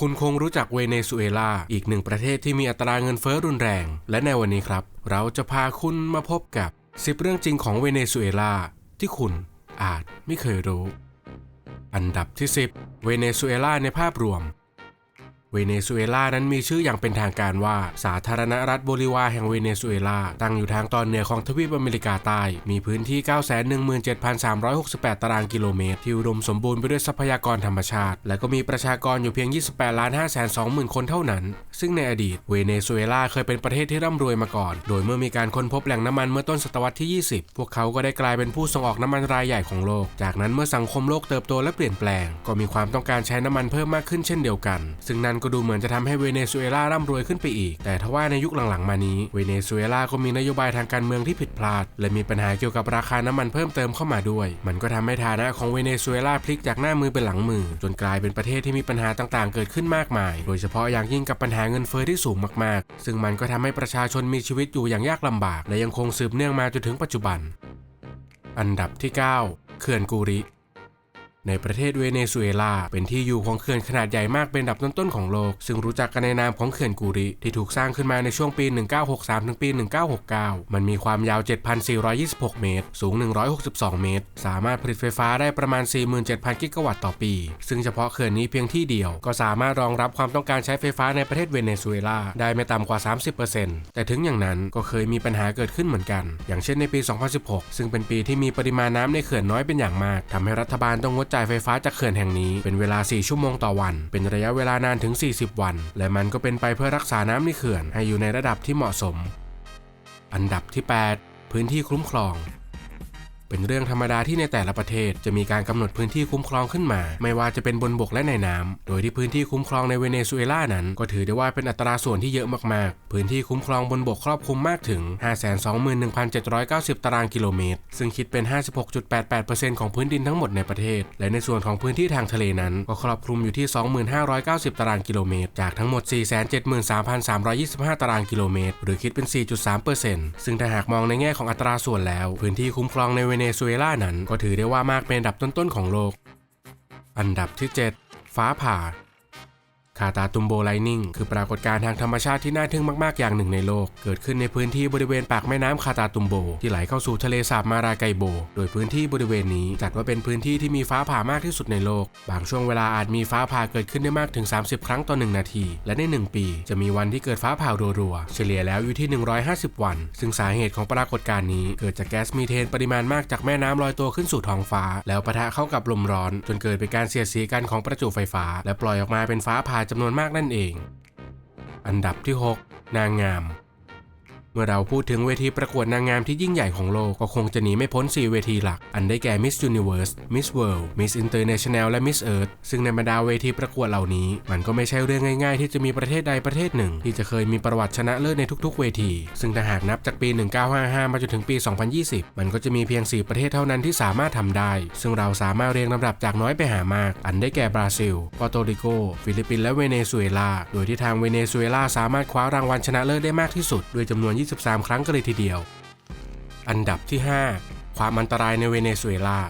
คุณคงรู้จักเวเนซุเอลา อีกหนึ่งประเทศที่มีอัตราเงินเฟ้อรุนแรง และในวันนี้ครับ เราจะพาคุณมาพบกับ 10 เรื่องจริงของเวเนซุเอลา ที่คุณอาจไม่เคยรู้ อันดับที่ 10 เวเนซุเอลาในภาพรวม เวเนซุเอลานั้นมีชื่ออย่างเป็นทางการว่าสาธารณรัฐโบลิวาแห่งเวเนซุเอลา ตั้งอยู่ทางตอนเหนือของทวีปอเมริกาใต้ มีพื้นที่ 917,368 ตารางกิโลเมตร ที่อุดมสมบูรณ์ไปด้วยทรัพยากรธรรมชาติ และก็มีประชากรอยู่เพียง 28ล้าน5 2 0 0 0 0 คนเท่านั้น ซึ่งในอดีตเวเนซุเอลาเคยเป็นประเทศที่ร่ำรวยมาก่อน โดยเมื่อมีการค้นพบแหล่งน้ำมันเมื่อต้นศตวรรษที่ 20 พวกเขาก็ได้กลายเป็นผู้ส่งออกน้ำมันรายใหญ่ของโลก จากนั้นเมื่อสังคมโลกเติบโตและเปลี่ยนแปลง ก็มีความต้องการใช้น้ำมันเพิ่มมากขึ้นเช่นเดียวกัน ซึ่งนั่นกก็ดูเหมือนจะทำให้เวเนซุเอลาร่ำรวยขึ้นไปอีก แต่ทว่าในยุคหลังๆมานี้เวเนซุเอลาก็มีนโยบายทางการเมืองที่ผิดพลาด และมีปัญหาเกี่ยวกับราคาน้ำมันเพิ่มเติมเข้ามาด้วย มันก็ทำให้ฐานะของเวเนซุเอลาพลิกจากหน้ามือเป็นหลังมือ จนกลายเป็นประเทศที่มีปัญหาต่างๆ เกิดขึ้นมากมาย โดยเฉพาะอย่างยิ่งกับปัญหาเงินเฟ้อที่สูงมากๆ ซึ่งมันก็ทำให้ประชาชนมีชีวิตอยู่อย่างยากลำบาก และยังคงสืบเนื่องมาจนถึงปัจจุบัน อันดับที่ 9 เขื่อนกูริ ในประเทศเวเนซุเอลา เป็นที่อยู่ของเขื่อนขนาดใหญ่มากเป็นอันดับต้นๆของโลก ซึ่งรู้จักกันในนามของเขื่อนกูริที่ถูกสร้างขึ้นมาในช่วงปี 1963 ถึงปี 1969 มันมีความยาว 7,426 เมตร สูง 162 เมตร สามารถผลิตไฟฟ้าได้ประมาณ 47,000 กิกะวัตต์ต่อปี ซึ่งเฉพาะเขื่อนนี้เพียงที่เดียว ก็สามารถรองรับความต้องการใช้ไฟฟ้าในประเทศเวเนซุเอลาได้ไม่ต่ำกว่า 30%แต่ถึงอย่างนั้นก็เคยมีปัญหาเกิดขึ้นเหมือนกัน อย่างเช่นในปี 2016 ซึ่งเป็นปีที่มีปริมาณน้ำในเขื่อนน้อยเป็นอย่างมากทำให้รัฐบาลต้องงดจ่ายไฟฟ้าจากเขื่อนแห่งนี้เป็นเวลา 4 ชั่วโมงต่อวัน เป็นระยะเวลานานถึง 40 วัน และมันก็เป็นไปเพื่อรักษาน้ำในเขื่อนให้อยู่ในระดับที่เหมาะสม อันดับที่ 8 พื้นที่คุ้มครอง เป็นเรื่องธรรมดาที่ในแต่ละประเทศจะมีการกำหนดพื้นที่คุ้มครองขึ้นมา ไม่ว่าจะเป็นบนบกและในน้ำโดยที่พื้นที่คุ้มครองในเวเนซุเอลานั้น ก็ถือได้ว่าเป็นอัตราส่วนที่เยอะมากๆ พื้นที่คุ้มครองบนบกครอบคลุมมากถึง 521,790 ตารางกิโลเมตร ซึ่งคิดเป็น 56.88%ของพื้นดินทั้งหมดในประเทศ และในส่วนของพื้นที่ทางทะเลนั้น ก็ครอบคลุมอยู่ที่ 2590 ตารางกิโลเมตร จากทั้งหมด 473,325 ตารางกิโลเมตร หรือคิดเป็น 4.3%ซึ่งถ้าหากมองในแง่ของอัตราส่วนแล้ว พื้นที่คุ้มครองในเวเนซุเอลานั้นก็ถือได้ว่ามากเป็นอันดับต้นๆของโลก อันดับที่ 7 ฟ้าผ่า คาตาตุมโบไลนิงคือปรากฏการณ์ทางธรรมชาติที่น่าทึ่งมากๆอย่างหนึ่งในโลก เกิดขึ้นในพื้นที่บริเวณปากแม่น้ำคาตาตุมโบ ที่ไหลเข้าสู่ทะเลสาบมาราไกโบ โดยพื้นที่บริเวณนี้จัดว่าเป็นพื้นที่ที่มีฟ้าผ่ามากที่สุดในโลก บางช่วงเวลาอาจมีฟ้าผ่าเกิดขึ้นได้มากถึง 30 ครั้งต่อ 1 นาที และใน 1 ปี จะมีวันที่เกิดฟ้าผ่ารัวๆ เฉลี่ยแล้วอยู่ที่ 150 วัน ซึ่งสาเหตุของปรากฏการณ์นี้เกิดจากแก๊สมีเทนปริมาณมากจากแม่น้ำลอยตัวขึ้นสู่ท้องฟ้า แล้วปะทะเข้ากับลมร้อน จนเกิดเป็นการเสียดสีกันของประจุไฟฟ้า และปล่อยออกมาเป็นฟ้าผ่าจำนวนมากนั่นเอง อันดับที่ 6 นางงาม มื่อเราพูดถึงเวทีประกวดนางงามที่ยิ่งใหญ่ของโลกก็คงจะหนีไม่พ้น 4 เวทีหลัก อันได้แก่ Miss Universe Miss World Miss International และ Miss Earth ซึ่งในบรรดาเวทีประกวดเหล่านี้ มันก็ไม่ใช่เรื่องง่ายๆ ที่จะมีประเทศใดประเทศหนึ่ง ที่จะเคยมีประวัติชนะเลิศในทุกๆ เวที ซึ่งถ้าหากนับจากปี 1955 มาจนถึงปี 2020 มันก็จะมีเพียง 4 ประเทศเท่านั้นที่สามารถทำได้ ซึ่งเราสามารถเรียงลำดับจากน้อยไปหามาก อันได้แก่บราซิลปอร์โตริโก ฟิลิปปินส์และเวเนซุเอลา โดยที่ทางเวเนซุเอลาสามารถคว้ารางวัลชนะเลิศได้มากที่สุดด้วยจำนวน23ครั้งกันเลยทีเดียว อันดับที่ 5 ความอันตรายในเวเนซุเอลา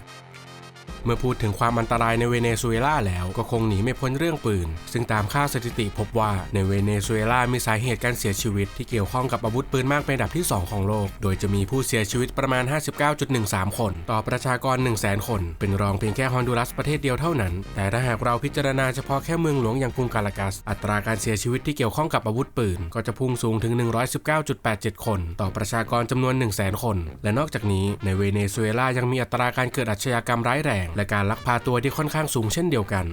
เมื่อพูดถึงความอันตรายในเวเนซุเอลาแล้วก็คงหนีไม่พ้นเรื่องปืน ซึ่งตามค่าสถิติพบว่าในเวเนซุเอลามีสาเหตุการเสียชีวิตที่เกี่ยวข้องกับอาวุธปืนมากเป็นอันดับที่ 2 ของโลก โดยจะมีผู้เสียชีวิตประมาณ 59.13 คน ต่อประชากร 100,000 คน เป็นรองเพียงแค่ฮอนดูรัสประเทศเดียวเท่านั้น แต่ถ้าหากเราพิจารณาเฉพาะแค่เมืองหลวงอย่างกรุงกาลากัส อัตราการเสียชีวิตที่เกี่ยวข้องกับอาวุธปืน ก็จะพุ่งสูงถึง 119.87 คน ต่อประชากรจำนวน 100,000 คน และนอกจากนี้ในเวเนซุเอลายังมีอัตราการเกิดอาชญากรรมร้ายแรงและการลักพาตัวที่ค่อนข้างสูงเช่นเดียวกัน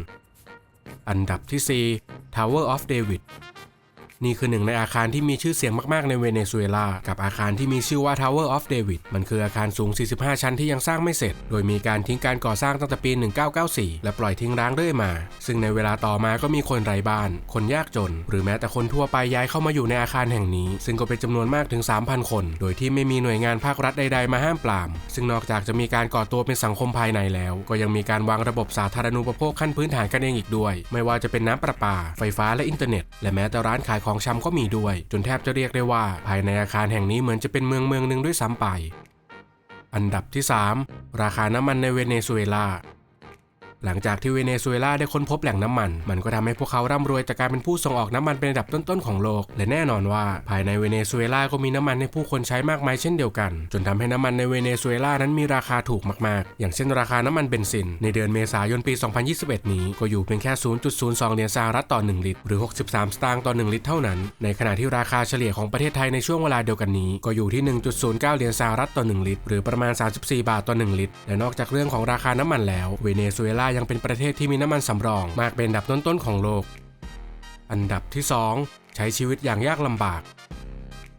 อันดับที่ 4 Tower of David นี่คือหนึ่งในอาคารที่มีชื่อเสียงมากๆในเวเนซุเอลา กับอาคารที่มีชื่อว่า Tower of David มันคืออาคารสูง 45 ชั้นที่ยังสร้างไม่เสร็จ โดยมีการทิ้งการก่อสร้างตั้งแต่ปี 1994 และปล่อยทิ้งร้างเรื่อยมา ซึ่งในเวลาต่อมาก็มีคนไร้บ้าน คนยากจน หรือแม้แต่คนทั่วไปย้ายเข้ามาอยู่ในอาคารแห่งนี้ ซึ่งก็เป็นจำนวนมากถึง 3,000 คน โดยที่ไม่มีหน่วยงานภาครัฐใด ๆ มาห้ามปราม ซึ่งนอกจากจะมีการก่อตัวเป็นสังคมภายในแล้ว ก็ยังมีการวางระบบสาธารณูปโภคขั้นพื้นฐานกันเองอีกด้วย ไม่ว่าจะเป็นน้ำประปา ไฟฟ้าและอินเทอร์เน็ต และแม้แต่ร้านขายของสองชำก็มีด้วย จนแทบจะเรียกได้ว่า ภายในอาคารแห่งนี้เหมือนจะเป็นเมืองเมืองหนึ่งด้วยซ้ำไป อันดับที่ 3 ราคาน้ำมันในเวเนซุเอลา หลังจากที่เวเนซุเอลาได้ค้นพบแหล่งน้ำมัน มันก็ทำให้พวกเขาร่ำรวยจากการเป็นผู้ส่งออกน้ำมันเป็นอันดับต้นๆของโลก และแน่นอนว่า ภายในเวเนซุเอลาก็มีน้ำมันให้ผู้คนใช้มากมายเช่นเดียวกัน จนทำให้น้ำมันในเวเนซุเอลานั้นมีราคาถูกมากๆ อย่างเช่นราคาน้ำมันเบนซิน ในเดือนเมษายนปี 2021 นี้ก็อยู่เพียงแค่ 0.02 เหรียญสหรัฐต่อ 1 ลิตร หรือ 63 สตางค์ต่อ 1 ลิตรเท่านั้น ในขณะที่ราคาเฉลี่ยของประเทศไทยในช่วงเวลาเดียวกันนี้ก็อยู่ที่ 1.09 เหรียญสหรัฐต่อ 1 ลิตร หรือประมาณ 34 บาทต่อ 1 ลิตร และนอกจากเรื่องของราคาน้ำมันแล้วเวเนซุเอลายังเป็นประเทศที่มีน้ำมันสำรองมากเป็นอันดับต้นๆของโลก อันดับที่ 2 ใช้ชีวิตอย่างยากลำบาก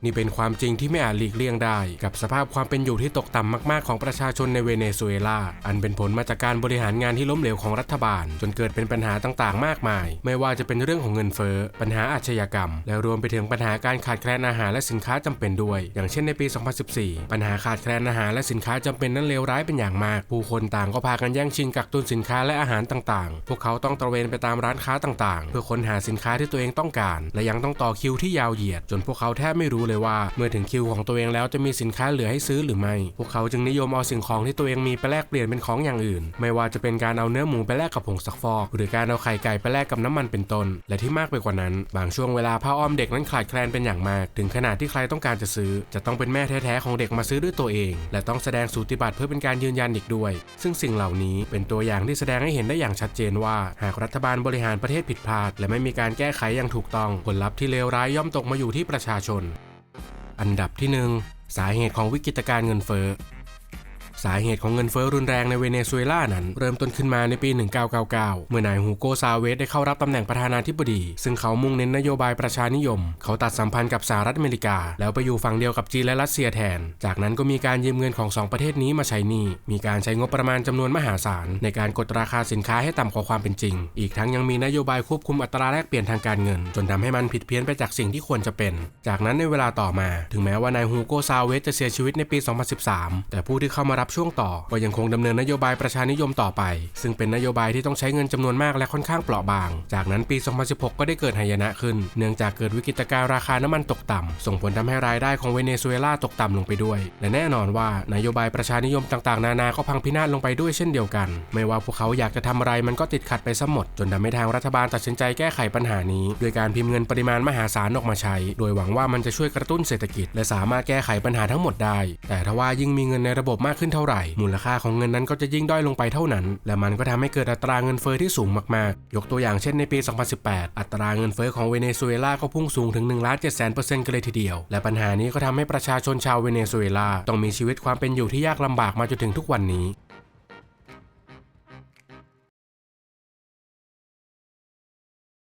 นี่เป็นความจริงที่ไม่อาจหลีกเลี่ยงได้ กับสภาพความเป็นอยู่ที่ตกต่ำมาก ๆ ของประชาชนในเวเนซุเอลา อันเป็นผลมาจากการบริหารงานที่ล้มเหลวของรัฐบาล จนเกิดเป็นปัญหาต่างๆ มากมาย ไม่ว่าจะเป็นเรื่องของเงินเฟ้อปัญหาอาชญากรรม และรวมไปถึงปัญหาการขาดแคลนอาหารและสินค้าจำเป็นด้วย อย่างเช่นในปี 2014 ปัญหาขาดแคลนอาหารและสินค้าจำเป็นนั้นเลวร้ายเป็นอย่างมาก ผู้คนต่างก็พากันแย่งชิงกักตุนสินค้าและอาหารต่างๆ พวกเขาต้องตระเวนไปตามร้านค้าต่างๆ เพื่อค้นหาสินค้าที่ตัวเองต้องการ และยังต้องต่อคิวที่ยาวเหยียด จนพวกเขาแทบไม่รู้เลยว่า เมื่อถึงคิวของตัวเองแล้วจะมีสินค้าเหลือให้ซื้อหรือไม่ พวกเขาจึงนิยมเอาสิ่งของที่ตัวเองมีไปแลกเปลี่ยนเป็นของอย่างอื่น ไม่ว่าจะเป็นการเอาเนื้อหมูไปแลกกับผงซักฟอก หรือการเอาไข่ไก่ไปแลกกับน้ำมันเป็นต้น และที่มากไปกว่านั้น บางช่วงเวลาผ้าอ้อมเด็กนั้นขาดแคลนเป็นอย่างมาก ถึงขนาดที่ใครต้องการจะซื้อ จะต้องเป็นแม่แท้ๆของเด็กมาซื้อด้วยตัวเอง และต้องแสดงสูติบัตรเพื่อเป็นการยืนยันอีกด้วย ซึ่งสิ่งเหล่านี้เป็นตัวอย่างที่แสดงให้เห็นได้อย่างชัดเจนว่า หากรัฐบาลบริหารประเทศผิดพลาด และไม่มีการแก้ไขอย่างถูกต้อง ผลลัพธ์ที่เลวร้ายย่อมตกมาอยู่ที่ประชาชน อันดับที่หนึ่งสาเหตุของวิกฤตการเงินเฟ้อ สาเหตุของเงินเฟ้อรุนแรงในเวเนซุเอลานั้น เริ่มต้นขึ้นมาในปี 1999 เมื่อนายฮูโกซาเวสได้เข้ารับตำแหน่งประธานาธิบดี ซึ่งเขามุ่งเน้นนโยบายประชานิยม เขาตัดสัมพันธ์กับสหรัฐอเมริกา แล้วไปอยู่ฝั่งเดียวกับจีนและรัสเซียแทน จากนั้นก็มีการยืมเงินของสองประเทศนี้มาใช้หนี้มีการใช้งบประมาณจำนวนมหาศาล ในการกดราคาสินค้าให้ต่ำกว่าความเป็นจริง อีกทั้งยังมีนโยบายควบคุมอัตราแลกเปลี่ยนทางการเงิน จนทำให้มันผิดเพี้ยนไปจากสิ่งที่ควรจะเป็น จากนั้นในเวลาต่อมา ถึงแม้ว่านายฮูโกซาเวสจะเสียชีวิตในปี 2013 แต่ผู้ที่เข้ามารับช่วงต่อก็ยังคงดำเนินนโยบายประชานิยมต่อไป ซึ่งเป็นนโยบายที่ต้องใช้เงินจำนวนมากและค่อนข้างเปราะบาง จากนั้นปี 2016 ก็ได้เกิดหายนะขึ้น เนื่องจากเกิดวิกฤตการณ์ราคาน้ำมันตกต่ำส่งผลทำให้รายได้ของเวเนซุเอลาตกต่ำลงไปด้วย และแน่นอนว่านโยบายประชานิยมต่างๆ นานาก็พังพินาศลงไปด้วยเช่นเดียวกัน ไม่ว่าพวกเขาอยากจะทำอะไรมันก็ติดขัดไปซะหมด จนทำให้ทางรัฐบาลตัดสินใจแก้ไขปัญหานี้โดยการพิมพ์เงินปริมาณมหาศาลออกมาใช้ โดยหวังว่ามันจะช่วยกระตุ้นเศรษฐกิจ และสามารถแก้ไขปัญหาทั้งหมดได้ แต่ทว่ายิ่งมีเงินในระบบมากขึ้นเท่าไหร่ มูลค่าของเงินนั้นก็จะยิ่งด้อยลงไปเท่านั้น และมันก็ทำให้เกิดอัตราเงินเฟ้อที่สูงมากๆ ยกตัวอย่างเช่นในปี 2018 อัตราเงินเฟ้อของเวเนซุเอลาก็พุ่งสูงถึง1ล้าน7แสนเปอร์เซ็นต์กันเลยทีเดียว และปัญหานี้ก็ทำให้ประชาชนชาวเวเนซุเอลาต้องมีชีวิตความเป็นอยู่ที่ยากลำบากมาจนถึงทุกวันนี้